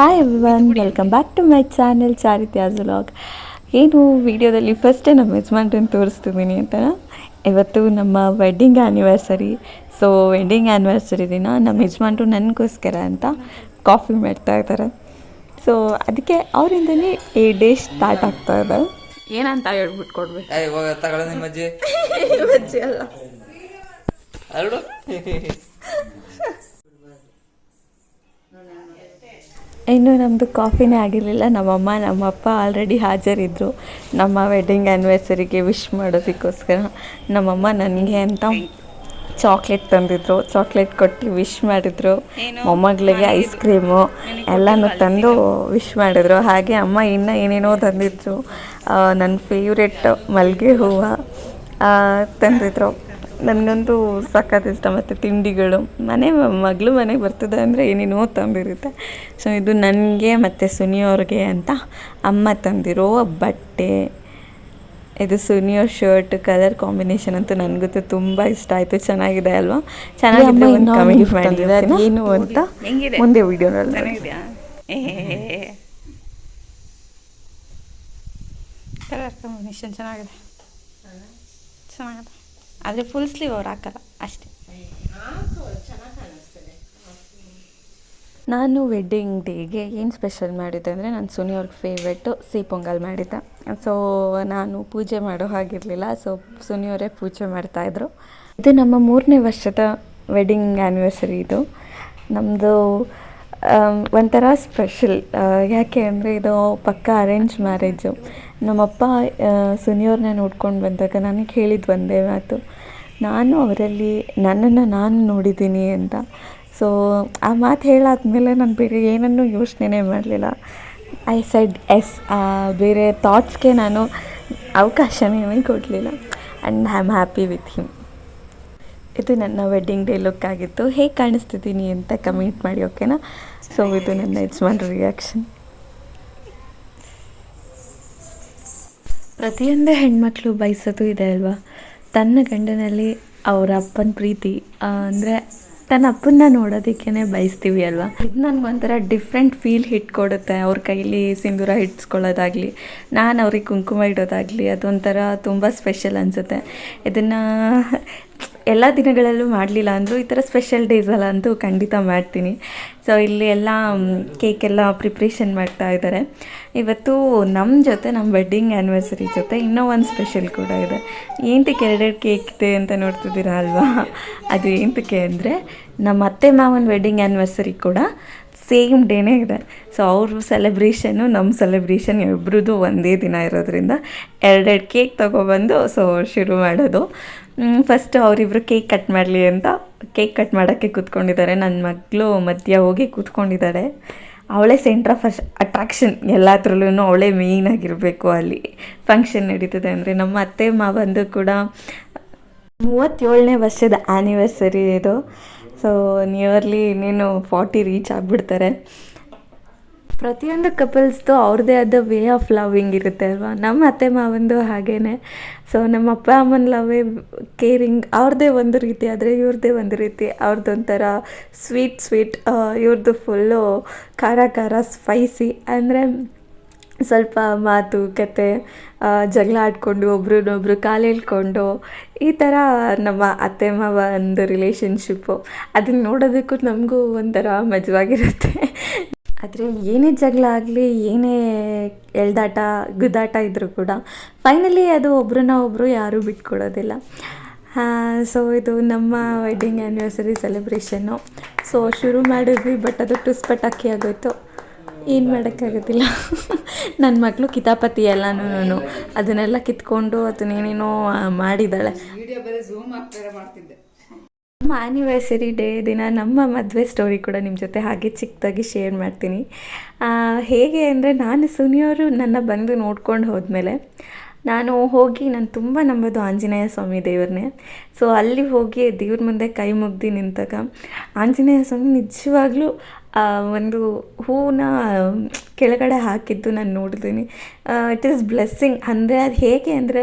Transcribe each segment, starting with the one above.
Hi everyone welcome back to my channel ಚಾರಿತ್ಯಾಸ್ vlog ಏನು ವಿಡಿಯೋದಲ್ಲಿ ಫಸ್ಟೇ ನಮ್ಮ ಯಜಮಾನ್ರನ್ನು ತೋರಿಸ್ತಿದ್ದೀನಿ ಅಂತ ಇವತ್ತು ನಮ್ಮ wedding anniversary so wedding anniversary ದಿನ ನಮ್ಮ ಯಜಮಾನ್ರು ನನಗೋಸ್ಕರ ಅಂತ ಕಾಫಿ ಮಾಡ್ತಾ ಇದ್ದಾರೆ ಸೊ ಅದಕ್ಕೆ ಅವರಿಂದನೇ ಈ ಡೇ ಸ್ಟಾರ್ಟ್ ಆಗ್ತಾ ಇದೆ. ಏನಂತ ಹೇಳ್ಬಿಟ್ಟು ಕೊಡ್ಬೇಕು? ಏ ಇವಾಗ ತಗೊಳ್ಳ ನಿಮ್ಮ ಅಜ್ಜಿ ಅಲ್ಡು ಇನ್ನು ನಮ್ಮದು ಕಾಫಿನೇ ಆಗಿರಲಿಲ್ಲ. ನಮ್ಮಮ್ಮ ನಮ್ಮಪ್ಪ ಆಲ್ರೆಡಿ ಹಾಜರಿದ್ದರು ನಮ್ಮ ವೆಡ್ಡಿಂಗ್ ಆ್ಯನಿವರ್ಸರಿಗೆ ವಿಶ್ ಮಾಡೋದಕ್ಕೋಸ್ಕರ. ನಮ್ಮಮ್ಮ ನನಗೆ ಅಂತ ಚಾಕ್ಲೇಟ್ ತಂದಿದ್ರು. ಚಾಕ್ಲೇಟ್ ಕೊಟ್ಟು ವಿಶ್ ಮಾಡಿದರು. ಮೊಮ್ಮಗಳಿಗೆ ಐಸ್ ಕ್ರೀಮು ಎಲ್ಲನೂ ತಂದು ವಿಶ್ ಮಾಡಿದ್ರು. ಹಾಗೆ ಅಮ್ಮ ಇನ್ನೂ ಏನೇನೋ ತಂದಿದ್ರು. ನನ್ನ ಫೇವ್ರೆಟ್ ಮಲ್ಲಿಗೆ ಹೂವು ತಂದಿದ್ರು. ನನಗಂತೂ ಸಖತ್ ಇಷ್ಟ ಮತ್ತು ತಿಂಡಿಗಳು. ಮನೆ ಮಗಳು ಮನೆಗೆ ಬರ್ತದೆ ಅಂದರೆ ಏನೇನೋ ತಂದಿರುತ್ತೆ. ಸೊ ಇದು ನನಗೆ ಮತ್ತು ಸುನಿಯವ್ರಿಗೆ ಅಂತ ಅಮ್ಮ ತಂದಿರೋ ಬಟ್ಟೆ. ಇದು ಸುನಿಯೋ ಶರ್ಟ್ ಕಲರ್ ಕಾಂಬಿನೇಷನ್ ಅಂತೂ ನನಗಂತೂ ತುಂಬ ಇಷ್ಟ ಆಯಿತು. ಚೆನ್ನಾಗಿದೆ ಅಲ್ವಾ? ಚೆನ್ನಾಗಿದೆ ಒಂದು ಕಮೆಂಟ್ ಮಾಡಿ? ಏನು ಅಂತ ಮುಂದೆ ವಿಡಿಯೋನಲ್ಲಿ ಕಲರ್ ಕಾಂಬಿನೇಷನ್ ಚೆನ್ನಾಗಿದೆ. ಚೆನ್ನಾಗಿದೆ. ಆದರೆ ಫುಲ್ ಸ್ಲೀವ್ ಅವ್ರು ಹಾಕಲ್ಲ, ಅಷ್ಟೇ. ನಾನು ವೆಡ್ಡಿಂಗ್ ಡೇಗೆ ಏನು ಸ್ಪೆಷಲ್ ಮಾಡಿದ್ದೆ ಅಂದರೆ ನಾನು ಸುನಿ ಅವ್ರಿಗೆ ಫೇವ್ರೆಟ್ಟು ಸಿಹಿ ಪೊಂಗಲ್ ಮಾಡಿದ್ದೆ. ಸೊ ನಾನು ಪೂಜೆ ಮಾಡೋ ಹಾಗಿರಲಿಲ್ಲ ಸೊ ಸುನಿಯವರೇ ಪೂಜೆ ಮಾಡ್ತಾಯಿದ್ರು ಇದು ನಮ್ಮ ಮೂರನೇ ವರ್ಷದ ವೆಡ್ಡಿಂಗ್ ಆ್ಯನಿವರ್ಸರಿ ಇದು. ನಮ್ಮದು ಒಂಥರ ಸ್ಪೆಷಲ್ ಯಾಕೆ ಅಂದರೆ ಇದು ಪಕ್ಕ ಅರೇಂಜ್ ಮ್ಯಾರೇಜು ನಮ್ಮಪ್ಪ ಸುನಿಯವ್ರನ್ನ ನೋಡ್ಕೊಂಡು ಬಂದಾಗ ನನಗೆ ಹೇಳಿದ್ದು ಒಂದೇ ಮಾತು. ನಾನು ಅವರಲ್ಲಿ, ನನ್ನನ್ನು ನಾನು ನೋಡಿದ್ದೀನಿ ಅಂತ. ಸೊ ಆ ಮಾತು ಹೇಳಾದ್ಮೇಲೆ ನಾನು ಬೇರೆ ಏನನ್ನೂ ಯೋಚನೆ ಮಾಡಲಿಲ್ಲ. ಐ ಸೈಡ್ ಎಸ್ ಬೇರೆ ಥಾಟ್ಸ್ಗೆ ನಾನು ಅವಕಾಶನೇ ಕೊಡಲಿಲ್ಲ. And I am happy with him ಇದು ನನ್ನ ವೆಡ್ಡಿಂಗ್ ಡೇ ಲುಕ್ ಆಗಿತ್ತು. ಹೇಗೆ ಕಾಣಿಸ್ತಿದ್ದೀನಿ ಅಂತ ಕಮೆಂಟ್ ಮಾಡಿ ಓಕೆನಾ ಸೊ ಇದು ನನ್ನ ಯಜಮಾನ್ ರಿಯಾಕ್ಷನ್ ಪ್ರತಿಯೊಂದು ಹೆಣ್ಮಕ್ಳು ಬಯಸೋದು ಇದೆ ಅಲ್ವಾ? ತನ್ನ ಗಂಡನಲ್ಲಿ ಅವರ ಅಪ್ಪನ ಪ್ರೀತಿ ಅಂದರೆ ತನ್ನ ಅಪ್ಪನ್ನ ನೋಡೋದಕ್ಕೇ ಬಯಸ್ತೀವಿ ಅಲ್ವಾ? ಇದು ನನಗೊಂಥರ ಡಿಫ್ರೆಂಟ್ ಫೀಲ್ ಹಿಟ್ ಕೊಡುತ್ತೆ ಅವ್ರ ಕೈಲಿ ಸಿಂಧೂರ ಹಿಡ್ಸ್ಕೊಳ್ಳೋದಾಗಲಿ, ನಾನು ಅವ್ರಿಗೆ ಕುಂಕುಮ ಇಡೋದಾಗಲಿ, ಅದೊಂಥರ ತುಂಬ ಸ್ಪೆಷಲ್ ಅನಿಸುತ್ತೆ. ಇದನ್ನು ಎಲ್ಲ ದಿನಗಳಲ್ಲೂ ಮಾಡಲಿಲ್ಲ ಅಂದರೂ ಈ ಥರ ಸ್ಪೆಷಲ್ ಡೇಸಲ್ಲ ಅಂತೂ ಖಂಡಿತ ಮಾಡ್ತೀನಿ. ಸೊ ಇಲ್ಲಿ ಎಲ್ಲ ಕೇಕ್ ಎಲ್ಲ ಪ್ರಿಪ್ರೇಷನ್ ಮಾಡ್ತಾ ಇದ್ದಾರೆ. ಇವತ್ತು ನಮ್ಮ ಜೊತೆ ನಮ್ಮ ವೆಡ್ಡಿಂಗ್ ಆ್ಯನಿವರ್ಸರಿ ಜೊತೆ ಇನ್ನೂ ಒಂದು ಸ್ಪೆಷಲ್ ಕೂಡ ಇದೆ. ಏನಂತಕ್ಕೆ ಎರಡೆರಡು ಕೇಕ್ ಇದೆ ಅಂತ ನೋಡ್ತಿದ್ದೀರಾ ಅಲ್ವಾ? ಅದು ಏಂತಕ್ಕೆ ಅಂದರೆ, ನಮ್ಮ ಅತ್ತೆ ಮಾವನ ವೆಡ್ಡಿಂಗ್ ಆ್ಯನಿವರ್ಸರಿ ಕೂಡ ಸೇಮ್ ಡೇನೇ ಇದೆ. ಸೊ ಅವ್ರ ಸೆಲೆಬ್ರೇಷನ್ನು ನಮ್ಮ ಸೆಲೆಬ್ರೇಷನ್ ಇಬ್ಬರದ್ದು ಒಂದೇ ದಿನ ಇರೋದ್ರಿಂದ ಎರಡೆರಡು ಕೇಕ್ ತೊಗೊಬಂದು ಸೊ ಶುರು ಮಾಡೋದು. ಫಸ್ಟ್ ಅವರಿಬ್ಬರು ಕೇಕ್ ಕಟ್ ಮಾಡಲಿ ಅಂತ ಕೇಕ್ ಕಟ್ ಮಾಡೋಕ್ಕೆ ಕೂತ್ಕೊಂಡಿದ್ದಾರೆ. ನನ್ನ ಮಗಳು ಮಧ್ಯ ಹೋಗಿ ಕೂತ್ಕೊಂಡಿದ್ದಾರೆ. ಅವಳೇ ಸೆಂಟ್ರ್ ಆಫ್ ಅಟ್ರಾಕ್ಷನ್ ಎಲ್ಲದ್ರಲ್ಲೂ ಅವಳೇ ಮೇಯ್ನ್ ಆಗಿರಬೇಕು ಅಲ್ಲಿ. ಫಂಕ್ಷನ್ ನಡೀತದೆ ಅಂದರೆ ನಮ್ಮ ಅತ್ತೆ ಮಾವಂದು ಕೂಡ ಮೂವತ್ತೇಳನೇ ವರ್ಷದ ಆ್ಯನಿವರ್ಸರಿ ಇದು. ಸೊ ನಿಯರ್ಲಿ ಇನ್ನೇನು ಫಾರ್ಟಿ ರೀಚ್ ಆಗಿಬಿಡ್ತಾರೆ. ಪ್ರತಿಯೊಂದು ಕಪಲ್ಸ್ದು ಅವ್ರದ್ದೇ ಆದ ವೇ ಆಫ್ ಲವಿಂಗ್ ಇರುತ್ತೆ ಅಲ್ವಾ? ನಮ್ಮ ಅತ್ತೆ ಮಾವಂದು ಹಾಗೇನೆ. ಸೊ ನಮ್ಮ ಅಪ್ಪ ಅಮ್ಮನ ಲವೇ ಕೇರಿಂಗ್ ಅವ್ರದ್ದೇ ಒಂದು ರೀತಿ ಆದರೆ ಇವ್ರದ್ದೇ ಒಂದು ರೀತಿ. ಅವ್ರದ್ದೊಂಥರ ಸ್ವೀಟ್ ಸ್ವೀಟ್ ಇವ್ರದ್ದು ಫುಲ್ಲು ಖಾರ ಖಾರ ಸ್ಪೈಸಿ ಅಂದರೆ ಸ್ವಲ್ಪ ಮಾತು, ಕತೆ ಜಗಳ ಆಡಿಕೊಂಡು, ಒಬ್ರನ್ನೊಬ್ರು ಕಾಲು ಎಳ್ಕೊಂಡು ಈ ಥರ ನಮ್ಮ ಅತ್ತೆ ಮಾವ ಒಂದು ರಿಲೇಷನ್ಶಿಪ್ಪು ಅದನ್ನ ನೋಡೋದಕ್ಕೂ ನಮಗೂ ಒಂಥರ ಮಜವಾಗಿರುತ್ತೆ. ಆದರೆ ಏನೇ ಜಗಳ ಆಗಲಿ, ಏನೇ ಎಳ್ದಾಟ, ಗುದ್ದಾಟ ಇದ್ದರೂ ಕೂಡ ಫೈನಲಿ ಅದು ಒಬ್ರನ್ನ ಒಬ್ಬರು ಯಾರೂ ಬಿಟ್ಕೊಡೋದಿಲ್ಲ. ಸೊ ಇದು ನಮ್ಮ ವೆಡ್ಡಿಂಗ್ ಆ್ಯನಿವರ್ಸರಿ ಸೆಲೆಬ್ರೇಷನ್ನು ಸೊ ಶುರು ಮಾಡಿದ್ವಿ ಬಟ್ ಅದು ಟುಸ್ ಪಟಾಕಿ ಆಗೋಯ್ತು. ಏನು ಮಾಡೋಕ್ಕಾಗೋದಿಲ್ಲ. ನನ್ನ ಮಕ್ಕಳು ಕಿತಾಪತಿ ಎಲ್ಲನೂ ಅದನ್ನೆಲ್ಲ ಕಿತ್ಕೊಂಡು ಅದನ್ನೇನೇನೋ ಮಾಡಿದ್ದಾಳೆ. ನಮ್ಮ ಆ್ಯನಿವರ್ಸರಿ ಡೇ ದಿನ ನಮ್ಮ ಮದುವೆ ಸ್ಟೋರಿ ಕೂಡ ನಿಮ್ಮ ಜೊತೆ ಹಾಗೆ ಚಿಕ್ಕದಾಗಿ ಶೇರ್ ಮಾಡ್ತೀನಿ. ಹೇಗೆ ಅಂದರೆ ನಾನು ಸುನಿಯವರು ನನ್ನ ಬಂದು ನೋಡ್ಕೊಂಡು ಹೋದ್ಮೇಲೆ ನಾನು ಹೋಗಿ ನಾನು ತುಂಬ ನಂಬೋದು ಆಂಜನೇಯ ಸ್ವಾಮಿ ದೇವ್ರನ್ನೇ. ಸೊ ಅಲ್ಲಿ ಹೋಗಿ ದೇವ್ರ ಮುಂದೆ ಕೈ ಮುಗ್ದು ನಿಂತಾಗ ಆಂಜನೇಯ ಸ್ವಾಮಿ ನಿಜವಾಗ್ಲೂ ಒಂದು ಹೂವನ್ನ ಕೆಳಗಡೆ ಹಾಕಿದ್ದು ನಾನು ನೋಡಿದ್ದೀನಿ. ಇಟ್ ಈಸ್ ಬ್ಲೆಸ್ಸಿಂಗ್ ಅಂದರೆ ಅದು ಹೇಗೆ ಅಂದರೆ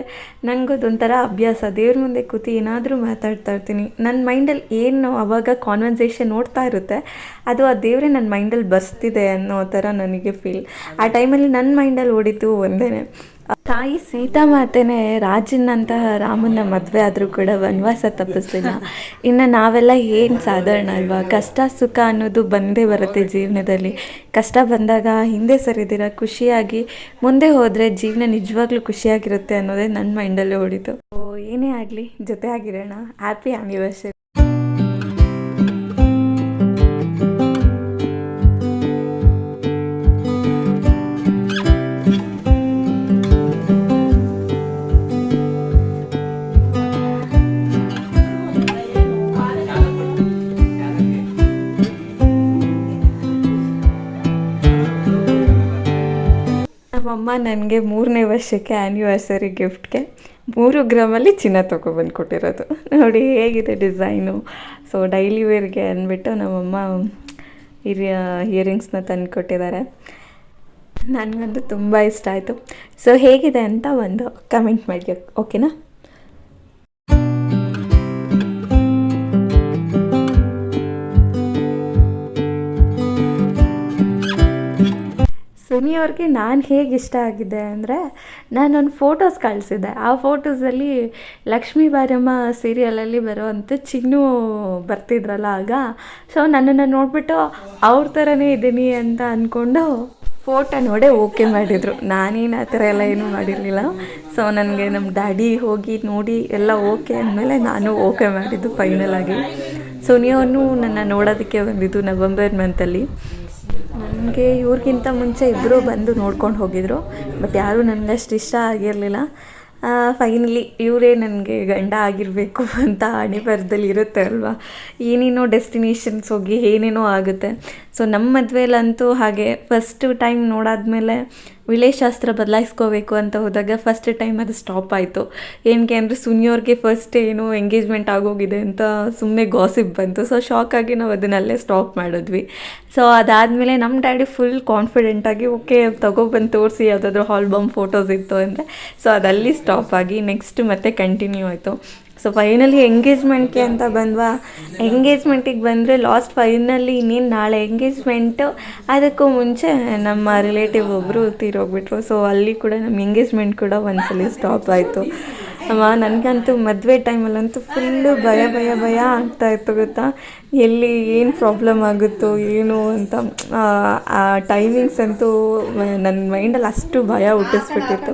ನನಗದೊಂಥರ ಅಭ್ಯಾಸ. ದೇವ್ರ ಮುಂದೆ ಕೂತಿ ಏನಾದರೂ ಮಾತಾಡ್ತಾ ಇರ್ತೀನಿ. ನನ್ನ ಮೈಂಡಲ್ಲಿ ಏನು ಅವಾಗ ಕಾನ್ವರ್ಸೇಷನ್ ನೋಡ್ತಾ ಇರುತ್ತೆ, ಅದು ಆ ದೇವರೇ ನನ್ನ ಮೈಂಡಲ್ಲಿ ಬರ್ಸ್ತಿದೆ ಅನ್ನೋ ಥರ ನನಗೆ ಫೀಲ್ ಆ ಟೈಮಲ್ಲಿ ನನ್ನ ಮೈಂಡಲ್ಲಿ ಓಡಿತು ಒಂದೇ ತಾಯಿ ಸೀತಾಮಾತೆನೇ ರಾಜನಂತಹ ರಾಮನ ಮದುವೆ ಆದರೂ ಕೂಡ ವನವಾಸ ತಪ್ಪಿಸ್ಲಿಲ್ಲ. ಇನ್ನು ನಾವೆಲ್ಲ ಏನು ಸಾಧಾರಣ ಅಲ್ವಾ? ಕಷ್ಟ, ಸುಖ ಅನ್ನೋದು ಬಂದೇ ಬರುತ್ತೆ ಜೀವನದಲ್ಲಿ. ಕಷ್ಟ ಬಂದಾಗ ಹಿಂದೆ ಸರಿದಿರ, ಖುಷಿಯಾಗಿ ಮುಂದೆ ಹೋದರೆ ಜೀವನ ನಿಜವಾಗ್ಲೂ ಖುಷಿಯಾಗಿರುತ್ತೆ ಅನ್ನೋದೇ ನನ್ನ ಮೈಂಡಲ್ಲೇ ಓ, ಏನೇ ಆಗಲಿ ಜೊತೆ ಆಗಿರೋಣ ಹ್ಯಾಪಿ ಆ್ಯನಿವರ್ಸರಿ ನಮ್ಮಮ್ಮ ನನಗೆ ಮೂರನೇ ವರ್ಷಕ್ಕೆ ಆ್ಯನಿವರ್ಸರಿ ಗಿಫ್ಟ್ಗೆ ಮೂರು ಗ್ರಾಮಲ್ಲಿ ಚಿನ್ನ ತೊಗೊಬಂದು ಕೊಟ್ಟಿರೋದು ನೋಡಿ ಹೇಗಿದೆ ಡಿಸೈನು. ಸೊ ಡೈಲಿ ವೇರ್ಗೆ ಅಂದ್ಬಿಟ್ಟು ನಮ್ಮಮ್ಮ ಹಿರಿಯ ಇಯರಿಂಗ್ಸ್ನ ತಂದು ಕೊಟ್ಟಿದ್ದಾರೆ. ನನಗಂತೂ ತುಂಬ ಇಷ್ಟ ಆಯಿತು. ಸೊ ಹೇಗಿದೆ ಅಂತ ಒಂದು ಕಮೆಂಟ್ ಮಾಡಿ ಓಕೆನಾ? ಸುನಿ ಅವ್ರಿಗೆ ನಾನು ಹೇಗೆ ಇಷ್ಟ ಆಗಿದೆ ಅಂದರೆ ನಾನೊಂದು ಫೋಟೋಸ್ ಕಳಿಸಿದ್ದೆ. ಆ ಫೋಟೋಸಲ್ಲಿ ಲಕ್ಷ್ಮೀ ಬಾರಮ್ಮ ಸೀರಿಯಲಲ್ಲಿ ಬರುವಂಥ ಚಿನ್ನು ಬರ್ತಿದ್ರಲ್ಲ ಆಗ. ಸೊ ನನ್ನನ್ನು ನೋಡಿಬಿಟ್ಟು ಅವ್ರ ಥರನೇ ಇದ್ದೀನಿ ಅಂತ ಅಂದ್ಕೊಂಡು ಫೋಟೋ ನೋಡೇ ಓಕೆ ಮಾಡಿದರು. ನಾನೇನು ಆ ಥರ ಎಲ್ಲ ಏನೂ ಮಾಡಿರಲಿಲ್ಲ. ಸೊ ನನಗೆ ನಮ್ಮ ಡ್ಯಾಡಿ ಹೋಗಿ ನೋಡಿ ಎಲ್ಲ ಓಕೆ ಅಂದಮೇಲೆ ನಾನು ಓಕೆ ಮಾಡಿದ್ದು ಫೈನಲ್ ಆಗಿ. ಸೋನಿಯಾವನ್ನು ನನ್ನ ನೋಡೋದಕ್ಕೆ ಬಂದಿದ್ದು ನವಂಬರ್ ಮಂತಲ್ಲಿ ನನಗೆ ಇವ್ರಿಗಿಂತ ಮುಂಚೆ ಇಬ್ಬರು ಬಂದು ನೋಡ್ಕೊಂಡು ಹೋಗಿದ್ರು. ಬಟ್ ಯಾರೂ ನನಗೆ ಅಷ್ಟು ಇಷ್ಟ ಆಗಿರಲಿಲ್ಲ. ಫೈನಲಿ ಇವರೇ ನನಗೆ ಗಂಡ ಆಗಿರಬೇಕು ಅಂತ ಹಣೆ ಇರುತ್ತೆ ಅಲ್ವಾ? ಏನೇನೋ ಡೆಸ್ಟಿನೇಷನ್ಸ್ ಹೋಗಿ ಏನೇನೋ ಆಗುತ್ತೆ. ಸೊ ನಮ್ಮ ಮದುವೆಲಂತೂ ಹಾಗೆ ಫಸ್ಟ್ ಟೈಮ್ ನೋಡಾದ್ಮೇಲೆ ವಿಲೇಶಾಸ್ತ್ರ ಬದಲಾಯಿಸ್ಕೋಬೇಕು ಅಂತ ಹೋದಾಗ ಫಸ್ಟ್ ಟೈಮ್ ಅದು ಸ್ಟಾಪ್ ಆಯಿತು. ಏನಕ್ಕೆ ಅಂದರೆ ಸುನಿಯವ್ರಿಗೆ ಫಸ್ಟ್ ಏನು ಎಂಗೇಜ್ಮೆಂಟ್ ಆಗೋಗಿದೆ ಅಂತ ಸುಮ್ಮನೆ ಗಾಸಿಪ್ ಬಂತು. ಸೊ ಆಗಿ ನಾವು ಅದನ್ನಲ್ಲೇ ಸ್ಟಾಪ್ ಮಾಡಿದ್ವಿ. ಸೊ ಅದಾದಮೇಲೆ ನಮ್ಮ ಡ್ಯಾಡಿ ಫುಲ್ ಕಾನ್ಫಿಡೆಂಟಾಗಿ ಓಕೆ ತೊಗೊಬಂದು ತೋರಿಸಿ, ಯಾವುದಾದ್ರೂ ಆಲ್ಬಮ್ ಫೋಟೋಸ್ ಇತ್ತು ಅಂದರೆ. ಸೊ ಅದಲ್ಲಿ ಸ್ಟಾಪ್ ಆಗಿ ನೆಕ್ಸ್ಟ್ ಮತ್ತೆ ಕಂಟಿನ್ಯೂ ಆಯಿತು. ಸೊ ಫೈನಲಿ ಎಂಗೇಜ್ಮೆಂಟ್ಗೆ ಅಂತ ಬಂದ್ವಾ? ಎಂಗೇಜ್ಮೆಂಟಿಗೆ ಬಂದರೆ ಲಾಸ್ಟ್ ಫೈನಲಿ ಇನ್ನೇನು ನಾಳೆ ಎಂಗೇಜ್ಮೆಂಟು ಅದಕ್ಕೂ ಮುಂಚೆ ನಮ್ಮ ರಿಲೇಟಿವ್ ಒಬ್ಬರು ತೀರೋಗ್ಬಿಟ್ರು. ಸೊ ಅಲ್ಲಿ ಕೂಡ ನಮ್ಮ ಎಂಗೇಜ್ಮೆಂಟ್ ಕೂಡ ಒಂದ್ಸಲಿ ಸ್ಟಾಪ್ ಆಯಿತು. ಅಮ್ಮ ನನಗಂತೂ ಮದುವೆ ಟೈಮಲ್ಲಂತೂ ಫುಲ್ಲು ಭಯ ಭಯ ಭಯ ಆಗ್ತಾ ಇತ್ತು ಗೊತ್ತಾ? ಎಲ್ಲಿ ಏನು ಪ್ರಾಬ್ಲಮ್ ಆಗುತ್ತೋ ಏನು ಅಂತ. ಆ, ಟೈಮಿಂಗ್ಸ್ ಅಂತೂ ನನ್ನ ಮೈಂಡಲ್ಲಿ ಅಷ್ಟು ಭಯ ಹುಟ್ಟಿಸ್ಬಿಟ್ಟಿತ್ತು.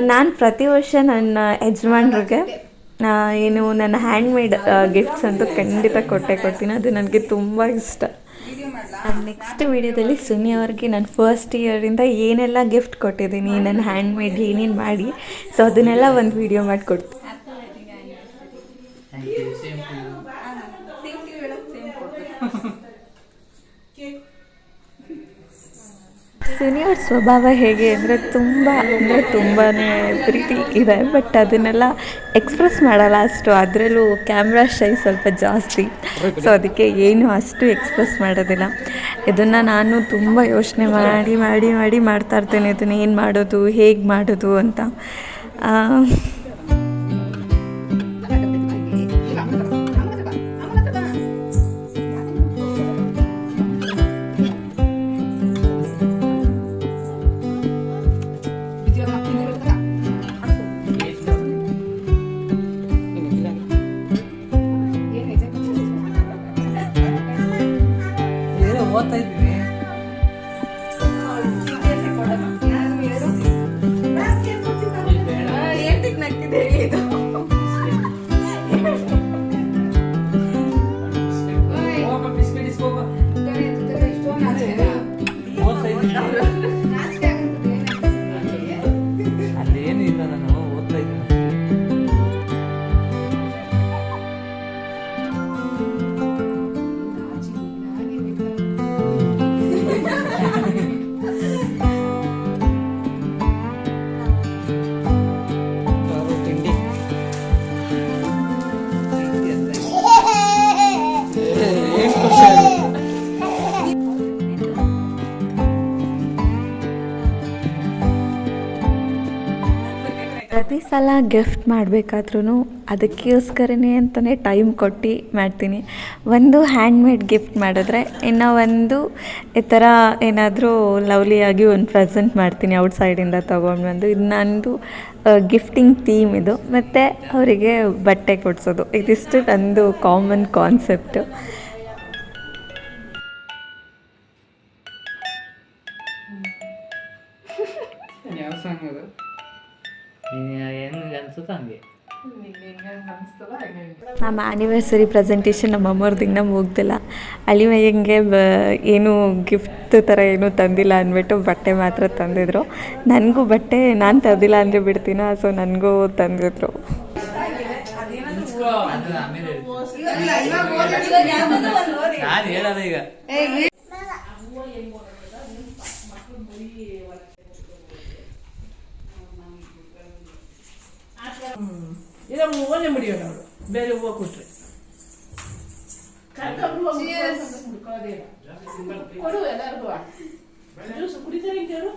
ನಾನು ಪ್ರತಿ ವರ್ಷ ನನ್ನ ಯಜಮಾನ್ರಿಗೆ ಆ, ಏನು ನನ್ನ ಹ್ಯಾಂಡ್ಮೇಡ್ ಗಿಫ್ಟ್ಸ್ ಅಂತೂ ಖಂಡಿತ ಕೊಟ್ಟೆ ಕೊಡ್ತೀನಿ. ಅದು ನನಗೆ ತುಂಬ ಇಷ್ಟ. ನೆಕ್ಸ್ಟ್ ವಿಡಿಯೋದಲ್ಲಿ ಸುನಿ ಅವ್ರಿಗೆ ನಾನು ಫಸ್ಟ್ ಇಯರಿಂದ ಏನೆಲ್ಲ ಗಿಫ್ಟ್ ಕೊಟ್ಟಿದ್ದೀನಿ ನನ್ನ ಹ್ಯಾಂಡ್ಮೇಡ್ ಏನೇನು ಮಾಡಿ. ಸೊ ಅದನ್ನೆಲ್ಲ ಒಂದು ವಿಡಿಯೋ ಮಾಡಿಕೊಡ್ತೀನಿ. ಸುನಿ ಅವ್ರ ಸ್ವಭಾವ ಹೇಗೆ ಅಂದರೆ ತುಂಬ ಅಂದರೆ ತುಂಬಾ ಪ್ರೀತಿ ಇದೆ ಬಟ್ ಅದನ್ನೆಲ್ಲ ಎಕ್ಸ್ಪ್ರೆಸ್ ಮಾಡಲ್ಲ ಅಷ್ಟು. ಅದರಲ್ಲೂ ಕ್ಯಾಮ್ರಾ ಶೈ ಸ್ವಲ್ಪ ಜಾಸ್ತಿ. ಸೊ ಅದಕ್ಕೆ ಏನು ಅಷ್ಟು ಎಕ್ಸ್ಪ್ರೆಸ್ ಮಾಡೋದಿಲ್ಲ. ಇದನ್ನು ನಾನು ತುಂಬ ಯೋಚನೆ ಮಾಡಿ ಮಾಡಿ ಮಾಡಿ ಮಾಡ್ತಾ ಇರ್ತೇನೆ. ಇದನ್ನು ಏನು ಮಾಡೋದು, ಹೇಗೆ ಮಾಡೋದು ಅಂತ. ಗಿಫ್ಟ್ ಮಾಡಬೇಕಾದ್ರೂ ಅದಕ್ಕೋಸ್ಕರನೇ ಅಂತಲೇ ಟೈಮ್ ಕೊಟ್ಟು ಮಾಡ್ತೀನಿ. ಒಂದು ಹ್ಯಾಂಡ್ಮೇಡ್ ಗಿಫ್ಟ್ ಮಾಡಿದ್ರೆ ಇನ್ನು ಒಂದು ಈ ಥರ ಏನಾದರೂ ಲವ್ಲಿಯಾಗಿ ಒಂದು ಪ್ರೆಸೆಂಟ್ ಮಾಡ್ತೀನಿ ಔಟ್ಸೈಡಿಂದ ತೊಗೊಂಡು ಬಂದು ಇದು ನಂದು ಗಿಫ್ಟಿಂಗ್ ಥೀಮ್ ಇದು. ಮತ್ತು ಅವರಿಗೆ ಬಟ್ಟೆ ಕೊಡಿಸೋದು. ಇದಿಷ್ಟು ನಂದು ಕಾಮನ್ ಕಾನ್ಸೆಪ್ಟು ನಮ್ಮ ಆ್ಯನಿವರ್ಸರಿ ಪ್ರೆಸೆಂಟೇಷನ್ ನಮ್ಮ ಅಮ್ಮವ್ರದ್ದು ಇನ್ನೂ ಮುಗ್ದಿಲ್ಲ. ಅಳಿಮಯ್ಯಂಗೆ ಬ, ಏನು ಗಿಫ್ಟ್ ಥರ ಏನೂ ತಂದಿಲ್ಲ ಅಂದ್ಬಿಟ್ಟು ಬಟ್ಟೆ ಮಾತ್ರ ತಂದಿದ್ರು. ನನಗೂ ಬಟ್ಟೆ ನಾನು ತಂದಿಲ್ಲ ಅಂದರೆ ಬಿಡ್ತೀನ? ಸೊ ನನಗೂ ತಂದಿದ್ರು. ಇದು ಆಮೇಲೆ ನಾನು ಬೇರೆ ಹೂವು ಕೊಟ್ರೆ. ಕೊಡು ಎಲ್ಲರಿಗೂ ಜ್ಯೂಸ್ ಕುಡಿತಾರೆ ಕೇಳು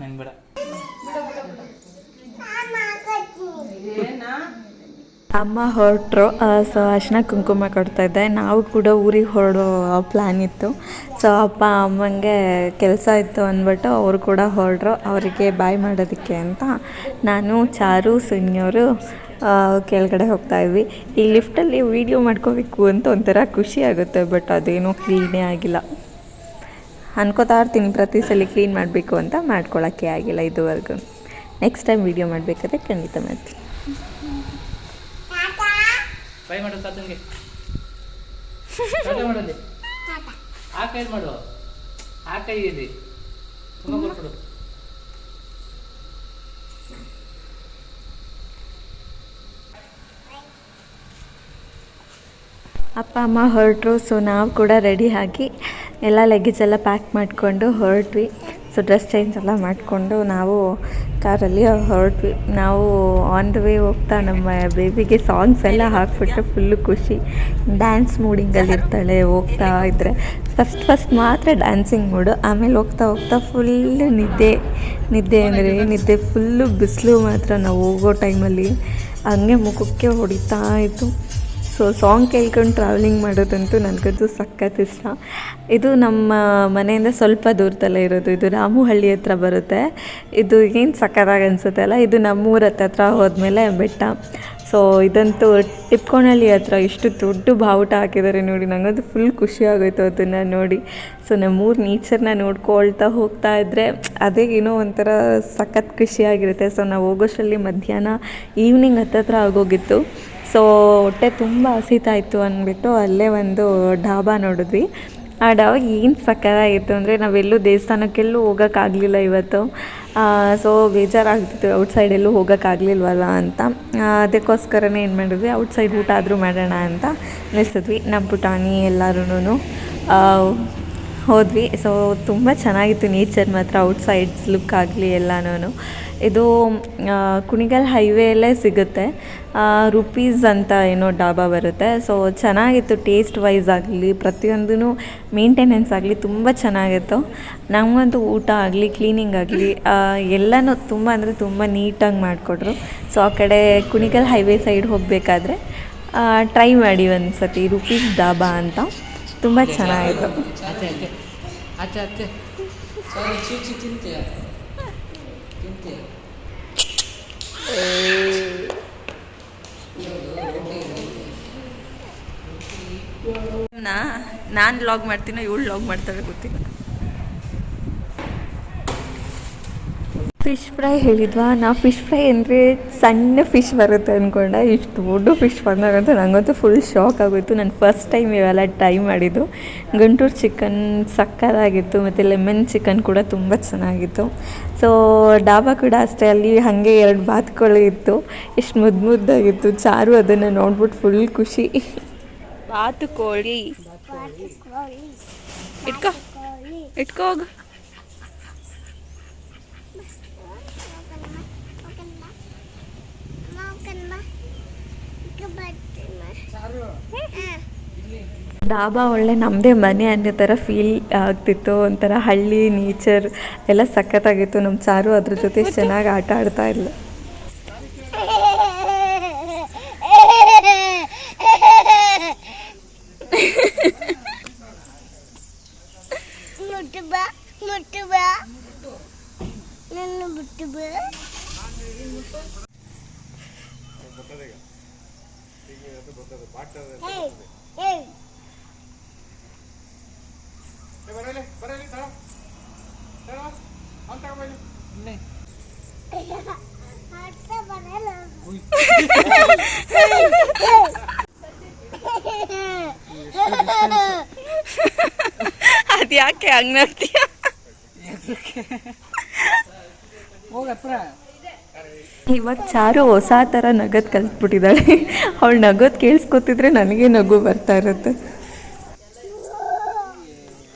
ನಂಗೆ ಬೇಡ. ಅಮ್ಮ ಹೊರಟ್ರು ಸೊ ಅರ್ಶಿನ ಕುಂಕುಮ ಕೊಡ್ತಾಯಿದ್ದೆ ನಾವು ಕೂಡ ಊರಿಗೆ ಹೊರಡೋ ಪ್ಲ್ಯಾನ್ ಇತ್ತು. ಸೊ ಅಪ್ಪ ಅಮ್ಮಂಗೆ ಕೆಲಸ ಇತ್ತು ಅಂದ್ಬಿಟ್ಟು ಅವರು ಕೂಡ ಹೊರಡ್ರು ಅವರಿಗೆ ಬಾಯ್ ಮಾಡೋದಕ್ಕೆ ಅಂತ ನಾನು, ಚಾರು ಸುನ್ಯವರು ಕೆಳಗಡೆ ಹೋಗ್ತಾ ಇದ್ವಿ. ಈ ಲಿಫ್ಟಲ್ಲಿ ವೀಡಿಯೋ ಮಾಡ್ಕೋಬೇಕು ಅಂತ ಒಂಥರ ಖುಷಿ ಆಗುತ್ತೆ ಬಟ್ ಅದೇನೋ ಕ್ಲೀನೇ ಆಗಿಲ್ಲ. ಅನ್ಕೋತಾ ಇರ್ತೀನಿ, ಪ್ರತಿ ಸಲ ಕ್ಲೀನ್ ಮಾಡಬೇಕು ಅಂತ ಮಾಡ್ಕೊಳ್ಳೋಕ್ಕೆ ಆಗಿಲ್ಲ ಇದುವರೆಗೂ. ನೆಕ್ಸ್ಟ್ ಟೈಮ್ ವೀಡಿಯೋ ಮಾಡಬೇಕಾದ್ರೆ ಖಂಡಿತ ಮಾಡ್ತೀನಿ. ಟ್ರೈ ಮಾಡು ತಾತಂಗೆ ಮಾಡು ಮಾಡೋದು. ಆ ಕೈ ಮಾಡು. ಆ ಕೈ ಇದೆ ತುಂಬ ಕೊಟ್ಬಿಡು. ಅಪ್ಪ ಅಮ್ಮ ಹೊರಟ್ರು ಸೊ ನಾವು ಕೂಡ ರೆಡಿ ಆಗಿ ಎಲ್ಲ ಲಗೇಜ್ ಎಲ್ಲ ಪ್ಯಾಕ್ ಮಾಡಿಕೊಂಡು ಹೊರಟ್ವಿ. ಸೊ ಡ್ರೆಸ್ ಚೇಂಜ್ ಎಲ್ಲ ಮಾಡಿಕೊಂಡು ನಾವು ಕಾರಲ್ಲಿ ಹೊರಟ್ವಿ. ನಾವು ಆನ್ ದ ವೇ ಹೋಗ್ತಾ ನಮ್ಮ ಬೇಬಿಗೆ ಸಾಂಗ್ಸ್ ಎಲ್ಲ ಹಾಕ್ಬಿಟ್ರೆ ಫುಲ್ಲು ಖುಷಿ. ಡ್ಯಾನ್ಸ್ ಮೂಡಿಂಗಲ್ಲಿ ಇರ್ತಾಳೆ ಹೋಗ್ತಾ ಇದ್ದರೆ ಫಸ್ಟ್ ಫಸ್ಟ್ ಮಾತ್ರ ಡ್ಯಾನ್ಸಿಂಗ್ ಮೂಡು ಆಮೇಲೆ ಹೋಗ್ತಾ ಹೋಗ್ತಾ ಫುಲ್ಲು ನಿದ್ದೆ. ನಿದ್ದೆ ಅಂದರೆ ನಿದ್ದೆ. ಫುಲ್ಲು ಬಿಸಿಲು ಮಾತ್ರ ನಾವು ಹೋಗೋ ಟೈಮಲ್ಲಿ ಹಂಗೆ ಮುಖಕ್ಕೆ ಹೊಡಿತಾ ಇತ್ತು ಸೊ ಸಾಂಗ್ ಕೇಳ್ಕೊಂಡು ಟ್ರಾವೆಲಿಂಗ್ ಮಾಡೋದಂತೂ ನನಗಂತೂ ಸಖತ್ ಇಷ್ಟ. ಇದು ನಮ್ಮ ಮನೆಯಿಂದ ಸ್ವಲ್ಪ ದೂರದಲ್ಲೇ ಇರೋದು. ಇದು ರಾಮುಹಳ್ಳಿ ಹತ್ರ ಬರುತ್ತೆ. ಇದು ಏನು ಸಖತ್ತಾಗಿ ಅನಿಸುತ್ತೆ ಅಲ್ಲ? ಇದು ನಮ್ಮೂರ ಹತ್ರ ಹೋದ್ಮೇಲೆ ಬೆಟ್ಟ. ಸೊ ಇದಂತೂ ಟಿಪ್ಕೋನಹಳ್ಳಿ ಹತ್ರ ಎಷ್ಟು ದೊಡ್ಡ ಬಾವುಟ ಹಾಕಿದ್ದಾರೆ ನೋಡಿ. ನನಗಂತೂ ಫುಲ್ ಖುಷಿ ಆಗೋಯ್ತು ಅದನ್ನು ನೋಡಿ. ಸೊ ನಮ್ಮೂರು ನೇಚರ್ನ ನೋಡ್ಕೊಳ್ತಾ ಹೋಗ್ತಾ ಇದ್ದರೆ ಅದೇ ಏನೋ ಒಂಥರ ಸಖತ್ ಖುಷಿಯಾಗಿರುತ್ತೆ ಸೊ ನಾವು ಹೋಗೋಷ್ಟರಲ್ಲಿ ಮಧ್ಯಾಹ್ನ ಈವ್ನಿಂಗ್ ಹತ್ತತ್ರ ಆಗೋಗಿತ್ತು. ಸೊ ಹೊಟ್ಟೆ ತುಂಬ ಹಸಿತಾಯಿತ್ತು ಅಂದ್ಬಿಟ್ಟು ಅಲ್ಲೇ ಒಂದು ಡಾಬಾ ನೋಡಿದ್ವಿ. ಆ ಡಾಬಾ ಏನು ಸಕ್ಕತ್ತಾಗಿತ್ತು ಅಂದರೆ ನಾವೆಲ್ಲೂ ದೇವಸ್ಥಾನಕ್ಕೆಲ್ಲೂ ಹೋಗೋಕ್ಕಾಗಲಿಲ್ಲ ಇವತ್ತು. ಸೊ ಬೇಜಾರಾಗ್ತಿತ್ತು ಔಟ್ಸೈಡೆಲ್ಲೂ ಹೋಗೋಕ್ಕಾಗಲಿಲ್ವಲ್ಲ ಅಂತ. ಅದಕ್ಕೋಸ್ಕರನೇ ಏನು ಮಾಡಿದ್ವಿ, ಔಟ್ಸೈಡ್ ಊಟ ಆದರೂ ಮಾಡೋಣ ಅಂತ ನಿಲ್ಸಿದ್ವಿ ನಮ್ಮ ಪುಟಾಣಿ ಎಲ್ಲರೂ ಹೋದ್ವಿ. ಸೊ ತುಂಬ ಚೆನ್ನಾಗಿತ್ತು ನೇಚರ್ ಮಾತ್ರ, ಔಟ್ಸೈಡ್ಸ್ ಲುಕ್ ಆಗಲಿ ಎಲ್ಲನೂ ಇದು ಕುಣಿಗಲ್ ಹೈವೇಯಲ್ಲೇ ಸಿಗುತ್ತೆ. ರುಪೀಸ್ ಅಂತ ಏನೋ ಡಾಬಾ ಬರುತ್ತೆ. ಸೊ ಚೆನ್ನಾಗಿತ್ತು ಟೇಸ್ಟ್ ವೈಸ್ ಆಗಲಿ ಪ್ರತಿಯೊಂದೂ ಮೇಂಟೆನೆನ್ಸ್ ಆಗಲಿ ತುಂಬ ಚೆನ್ನಾಗಿತ್ತು. ನಮಗಂತೂ ಊಟ ಆಗಲಿ ಕ್ಲೀನಿಂಗ್ ಆಗಲಿ ಎಲ್ಲನೂ ತುಂಬ ಅಂದರೆ ತುಂಬ ನೀಟಾಗಿ ಮಾಡಿಕೊಟ್ರು. ಸೊ ಆ ಕಡೆ ಕುಣಿಗಲ್ ಹೈವೇ ಸೈಡ್ ಹೋಗಬೇಕಾದ್ರೆ ಟ್ರೈ ಮಾಡಿ ಒಂದು ಸತಿ ರುಪೀಸ್ ಡಾಬಾ ಅಂತ. ತುಂಬ ಚೆನ್ನಾಗಿತ್ತು. ನಾನು ಲಾಗ್ ಮಾಡ್ತೀನೋ ಇವಳು ಲಾಗ್ ಮಾಡ್ತಾಳೆ ಗೊತ್ತಿಲ್ಲ. ಫಿಶ್ ಫ್ರೈ ಹೇಳಿದ್ವಾ? ನಾ ಫಿಶ್ ಫ್ರೈ ಅಂದರೆ ಸಣ್ಣ ಫಿಶ್ ಬರುತ್ತೆ ಅಂದ್ಕೊಂಡೆ ಇಷ್ಟು ದೊಡ್ಡ ಫಿಶ್ ಬಂದಾಗಂತೂ ನನಗಂತೂ ಫುಲ್ ಶಾಕ್ ಆಗೋಯಿತು. ನಾನು ಫಸ್ಟ್ ಟೈಮ್ ಇವೆಲ್ಲ ಟ್ರೈ ಮಾಡಿದ್ದು. ಗುಂಟೂರು ಚಿಕನ್ ಸಕ್ಕತ್ತಾಗಿತ್ತು ಮತ್ತು ಲೆಮನ್ ಚಿಕನ್ ಕೂಡ ತುಂಬ ಚೆನ್ನಾಗಿತ್ತು. ಸೊ ಡಾಬಾ ಕೂಡ ಅಷ್ಟೇ. ಅಲ್ಲಿ ಹಾಗೆ ಎರಡು ಬಾತ್ಗಳು ಇತ್ತು. ಎಷ್ಟು ಮುದ್ದು ಮುದ್ದಾಗಿತ್ತು. ಚಾರು ಅದನ್ನು ನೋಡ್ಬಿಟ್ಟು ಫುಲ್ ಖುಷಿ. ಬಾತುಕೋಳಿ. ಇಟ್ಕೋ. ಇಟ್ಕೋ ಹೋಗು ಡಾಬಾ ಒಳ್ಳೆ ನಮ್ಮದೇ ಮನೆ ಅನ್ನೋ ಥರ ಫೀಲ್ ಆಗ್ತಿತ್ತು. ಒಂಥರ ಹಳ್ಳಿ ನೇಚರ್ ಎಲ್ಲ ಸಖತ್ತಾಗಿತ್ತು. ನಮ್ಮ ಚಾರು ಅದ್ರ ಜೊತೆ ಚೆನ್ನಾಗಿ ಆಟ ಆಡ್ತಾ ಇಲ್ಲ ಮುಟ್ಟು ಬಾ ಮುಟ್ಟು ಬಾ ನನ್ನ ಬಿಟ್ಟು ಬಾ ಹೇಯ್, ಹೇಯ್. ಅತ್ತ ಬರಲ್ಲ. ಅದು ಯಾಕೆ ಹಂಗೆ ನಗ್ತೀಯ ಹೋಗತ್ರ ಇವಾಗ ಚಾರು ಹೊಸ ಥರ ನಗದು ಕಲ್ತ್ಬಿಟ್ಟಿದ್ದಾಳೆ ಅವಳು ನಗೋದು ಕೇಳಿಸ್ಕೊತಿದ್ರೆ ನನಗೆ ನಗು ಬರ್ತಾ ಇರುತ್ತೆ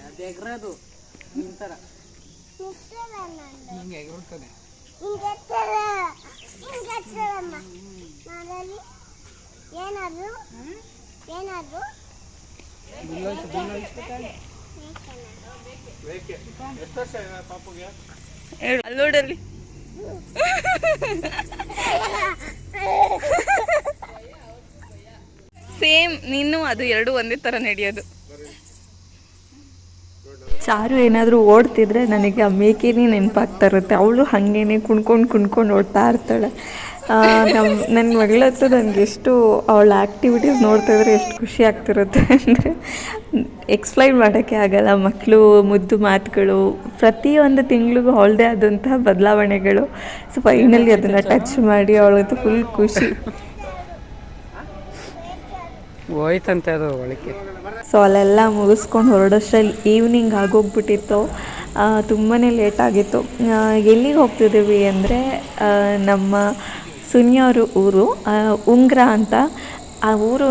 ಅದು ಎಗ್ರದು ನಿಂತರ ಮುಟ್ಟಲ್ಲ ನಂದು. ಹಿಂಗೆ ಎಗ್ರುಳ್ತಾನೆ ಹಿಂಗೆತ್ತಲ್ಲ. ಹಿಂಗೆತ್ತಲ್ಲಮ್ಮ. ಮಾಡಲಿ? ಏನಾದ್ರು ಏನಾದ್ರು ಸೇಮ್, ನೀನು ಅದು ಎರಡು ಒಂದೇ ಥರ ನಡೆಯೋದು. ಚಾರು ಏನಾದರೂ ಓಡ್ತಿದ್ರೆ ನನಗೆ ಆ ಮೇಕೆನೇ ನೆನಪಾಗ್ತಾ ಇರುತ್ತೆ. ಅವಳು ಹಾಗೇನೆ ಕುಣ್ಕೊಂಡು ಕುಣ್ಕೊಂಡು ಓಡ್ತಾ ಇರ್ತಾಳೆ. ನಮ್ಮ ನನ್ನ ಮಗಳತ್ತು ನನಗೆ ಎಷ್ಟು ಅವಳ ಆ್ಯಕ್ಟಿವಿಟೀಸ್ ನೋಡ್ತಾ ಇದ್ರೆ ಎಷ್ಟು ಖುಷಿ ಆಗ್ತಿರುತ್ತೆ ಅಂದರೆ ಎಕ್ಸ್ಪ್ಲೈನ್ ಮಾಡೋಕ್ಕೆ ಆಗಲ್ಲ. ಮಕ್ಕಳು ಮುದ್ದು ಮಾತುಗಳು ಪ್ರತಿಯೊಂದು ತಿಂಗಳಿಗೂ ಅವಳದೇ ಆದಂತಹ ಬದಲಾವಣೆಗಳು. ಸೊ ಫೈನಲಿ ಅದನ್ನು ಟಚ್ ಮಾಡಿ ಅವಳಂತೂ ಫುಲ್ ಖುಷಿ. ಹೋಯ್ತಂತೆ ಅದು ಒಳಕ್ಕೆ. ಸೊ ಅಲ್ಲೆಲ್ಲ ಮುಗಿಸ್ಕೊಂಡು ಹೊರಡೋಷ್ಟ್ರಲ್ಲಿ ಈವ್ನಿಂಗ್ ಆಗೋಗ್ಬಿಟ್ಟಿತ್ತು. ತುಂಬಾ ಲೇಟ್ ಆಗಿತ್ತು. ಎಲ್ಲಿಗೆ ಹೋಗ್ತಿದ್ದೀವಿ ಅಂದರೆ ನಮ್ಮ ಸುನಿಯವರು ಊರು ಉಂಗ್ರ ಅಂತ. ಆ ಊರು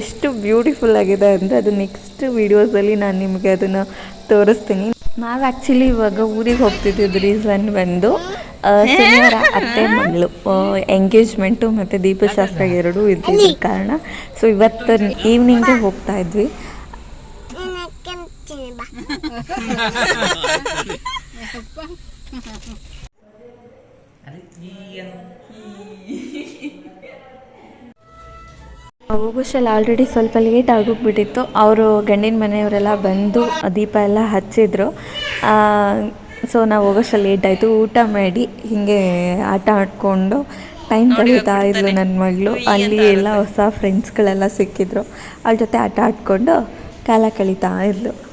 ಎಷ್ಟು ಬ್ಯೂಟಿಫುಲ್ ಆಗಿದೆ ಅಂದರೆ ಅದು ನೆಕ್ಸ್ಟ್ ವೀಡಿಯೋಸಲ್ಲಿ ನಾನು ನಿಮಗೆ ಅದನ್ನು ತೋರಿಸ್ತೀನಿ. ನಾವು ಆ್ಯಕ್ಚುಲಿ ಇವಾಗ ಊರಿಗೆ ಹೋಗ್ತಿದ್ದಿದ್ದು ರೀಸನ್ ಬಂದು ಸುನಿಯವರ ಅತ್ತೆ ಮಗಳು ಎಂಗೇಜ್ಮೆಂಟು ಮತ್ತು ದೀಪಶಾಸ್ತ್ರ ಎರಡೂ ಇದ್ದಿದ್ದ ಕಾರಣ. ಸೊ ಇವತ್ತು ಈವ್ನಿಂಗೇ ಹೋಗ್ತಾ ಇದ್ವಿ. ನಕ್ಕಂತೀನಿ ಹೋಗೋಷ್ಟಲ್ಲಿ ಆಲ್ರೆಡಿ ಸ್ವಲ್ಪ ಲೇಟ್ ಆಗೋಗ್ಬಿಟ್ಟಿತ್ತು. ಅವರು ಗಂಡಿನ ಮನೆಯವರೆಲ್ಲ ಬಂದು ದೀಪ ಎಲ್ಲ ಹಚ್ಚಿದ್ರು. ಸೊ ನಾವು ಹೋಗೋಷ್ಟಲ್ಲಿ ಲೇಟ್ ಆಯಿತು. ಊಟ ಮಾಡಿ ಹೀಗೆ ಆಟ ಆಡಿಕೊಂಡು ಟೈಮ್ ಕಳೀತಾ ಇದ್ಲು ನನ್ನ ಮಗಳು. ಅಲ್ಲಿ ಎಲ್ಲ ಹೊಸ ಫ್ರೆಂಡ್ಸ್ಗಳೆಲ್ಲ ಸಿಕ್ಕಿದ್ರು. ಅವ್ರ ಜೊತೆ ಆಟ ಆಡಿಕೊಂಡು ಕಾಲ ಕಳೀತಾ ಇದ್ಲು.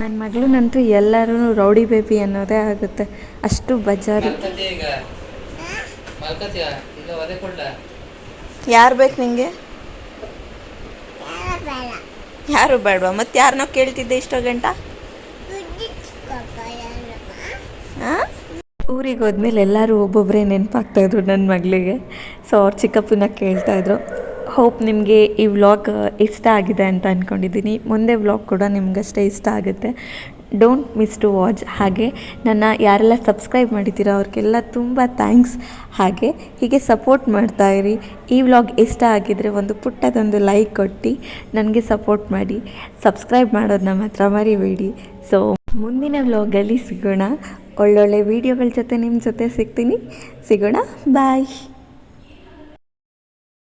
ನನ್ನ ಮಗಳನ್ನಂತೂ ಎಲ್ಲರೂ ರೌಡಿ ಬೇಬಿ ಅನ್ನೋದೇ ಆಗುತ್ತೆ. ಅಷ್ಟು ಬಜಾರಿ. ಮಲ್ಕತಿ ಈಗ. ಮಲ್ಕತಿಯ ಈಗ ಒದೆ ಕೊಡ್ಲ. ಯಾರು ಬೇಕು ನಿಂಗೆ? ಯಾರ ಬೇಡ. ಯಾರು ಬೇಡವಾ? ಮತ್ತೆ ಯಾರನ್ನ ಕೇಳ್ತಿದ್ದೆ ಇಷ್ಟೋ ಗಂಟ? ಊರಿಗೆ ಹೋದ್ಮೇಲೆ ಎಲ್ಲರೂ ಒಬ್ಬೊಬ್ಬರೇ ನೆನಪಾಗ್ತಾಯಿದ್ರು ನನ್ನ ಮಗಳಿಗೆ. ಸೊ ಅವ್ರು ಚಿಕ್ಕಪ್ಪನ ಕೇಳ್ತಾಯಿದ್ರು ಹೋಪ್ ನಿಮಗೆ ಈ ವ್ಲಾಗ್ ಇಷ್ಟ ಆಗಿದೆ ಅಂತ ಅಂದ್ಕೊಂಡಿದ್ದೀನಿ ಮುಂದೆ ವ್ಲಾಗ್ ಕೂಡ ನಿಮಗಷ್ಟೇ ಇಷ್ಟ ಆಗುತ್ತೆ. ಡೋಂಟ್ ಮಿಸ್ ಟು ವಾಚ್ ಹಾಗೆ ನನ್ನ ಯಾರೆಲ್ಲ ಸಬ್ಸ್ಕ್ರೈಬ್ ಮಾಡಿದ್ದೀರೋ ಅವ್ರಿಗೆಲ್ಲ ತುಂಬ ಥ್ಯಾಂಕ್ಸ್ ಹಾಗೆ ಹೀಗೆ ಸಪೋರ್ಟ್ ಮಾಡ್ತಾ ಇರಿ. ಈ ವ್ಲಾಗ್ ಇಷ್ಟ ಆಗಿದರೆ ಒಂದು ಪುಟ್ಟದೊಂದು ಲೈಕ್ ಕೊಟ್ಟು ನನಗೆ ಸಪೋರ್ಟ್ ಮಾಡಿ. ಸಬ್ಸ್ಕ್ರೈಬ್ ಮಾಡೋದನ್ನ ಮಾತ್ರ ಮರಿಬೇಡಿ. ಸೊ ಮುಂದಿನ ವ್ಲಾಗಲ್ಲಿ ಸಿಗೋಣ. ಒಳ್ಳೊಳ್ಳೆ ವೀಡಿಯೋಗಳ ಜೊತೆ ನಿಮ್ಮ ಜೊತೆ ಸಿಗ್ತೀನಿ. ಸಿಗೋಣ. ಬಾಯ್